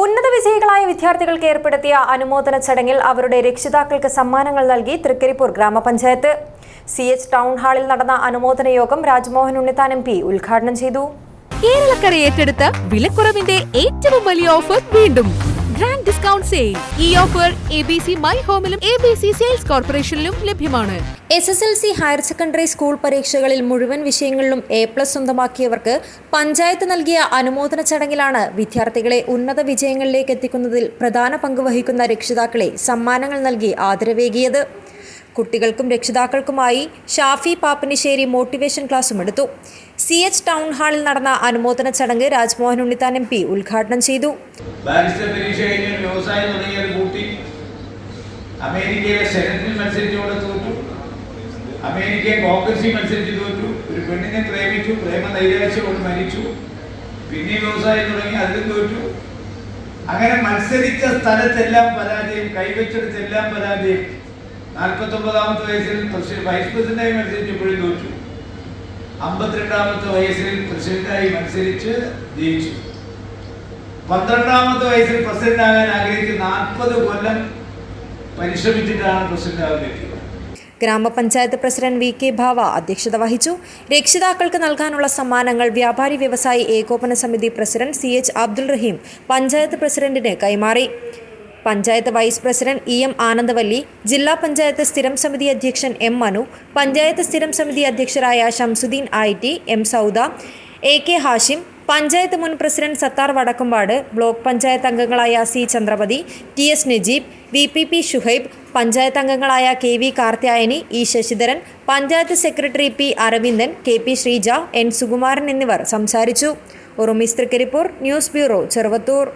ഉന്നത വിജയികളായ വിദ്യാർത്ഥികൾക്ക് ഏർപ്പെടുത്തിയ അനുമോദന ചടങ്ങിൽ അവരുടെ രക്ഷിതാക്കൾക്ക് സമ്മാനങ്ങൾ നൽകി തൃക്കരിപ്പൂർ ഗ്രാമപഞ്ചായത്ത്. സി എച്ച് ടൗൺ ഹാളിൽ നടന്ന അനുമോദന യോഗം രാജ്മോഹൻ ഉണ്ണിത്താൻ എം പി ഉദ്ഘാടനം ചെയ്തു. കേരളക്കര ഏറ്റെടുത്ത വിലക്കുറവിന്റെ ഏറ്റവും വലിയ ഓഫർ വീണ്ടും. ഗ്രാൻഡ് ഡിസ്കൗണ്ട് സെയിൽ ഈ offer A B C my ഹോമിലും A B C sales കോർപ്പറേഷനിലും ലഭ്യമാണ്. S S L C higher secondary school പരീക്ഷകളിൽ മുഴുവൻ വിഷയങ്ങളിലും എ പ്ലസ് സ്വന്തമാക്കിയവർക്ക് പഞ്ചായത്ത് നൽകിയ അനുമോദന ചടങ്ങിലാണ് വിദ്യാർത്ഥികളെ ഉന്നത വിജയങ്ങളിലേക്ക് എത്തിക്കുന്നതിൽ പ്രധാന പങ്ക് വഹിക്കുന്ന രക്ഷിതാക്കളെ സമ്മാനങ്ങൾ നൽകി ആദരവേകിയത്. കുട്ടികൾക്കും രക്ഷിതാക്കൾക്കുമായി ഷാഫി പാപ്പനിശ്ശേരി മോട്ടിവേഷൻ ക്ലാസും എടുത്തു. സി എച്ച് ടൗൺ ഹാളിൽ നടന്ന അനുമോദന ചടങ്ങ് രാജ്മോഹൻ ഉണ്ണിത്താൻ എം പി ഉദ്ഘാടനം ചെയ്തു. തോറ്റു. മരിച്ചു. പിന്നെ തുടങ്ങി തോറ്റു. അങ്ങനെ മത്സരിച്ച സ്ഥലത്തെല്ലാം പരാജയം കൈവച്ചെടുത്തെല്ലാം പരാജയം. നാൽപ്പത്തൊമ്പതാമത്തെ വയസ്സിൽ പ്രസിഡന്റ് വൈസ് പ്രസിഡന്റായി മത്സരിച്ചപ്പോഴും തോറ്റു. അമ്പത്തിരണ്ടാമത്തെ വയസ്സിൽ പ്രസിഡന്റായി മത്സരിച്ച് ജയിച്ചു. പന്ത്രണ്ടാമത്തെ വയസ്സിൽ പ്രസിഡന്റ് ആകാൻ ആഗ്രഹിച്ച് നാൽപ്പത് കൊല്ലം പരിശ്രമിച്ചിട്ടാണ് പ്രസിഡന്റ് ആകാൻ ഗ്രാമപഞ്ചായത്ത് പ്രസിഡന്റ് വി കെ ഭാവ അധ്യക്ഷത വഹിച്ചു. രക്ഷിതാക്കൾക്ക് നൽകാനുള്ള സമ്മാനങ്ങൾ വ്യാപാരി വ്യവസായി ഏകോപന സമിതി president C H Abdul Rahim panchayat പ്രസിഡന്റിന് കൈമാറി. Panchayat vice president E M Anandavalli ജില്ലാ പഞ്ചായത്ത് സ്ഥിരം സമിതി അധ്യക്ഷൻ എം മനു പഞ്ചായത്ത് സ്ഥിരം സമിതി അധ്യക്ഷരായ Shamsuddin I T M Sauda A K Hashim panchayat മുൻ പ്രസിഡന്റ് സത്താർ വടക്കുംപാട് ബ്ലോക്ക് പഞ്ചായത്ത് അംഗങ്ങളായ C Chandrapathi T S Najeeb V P P Shuhaib panchayat അംഗങ്ങളായ K V Karthyayani E Sasidharan panchayat secretary P Aravindan K P Sreeja N Sukumaran എന്നിവർ സംസാരിച്ചു. Urumis Trikaripur news bureau Cheruvathur.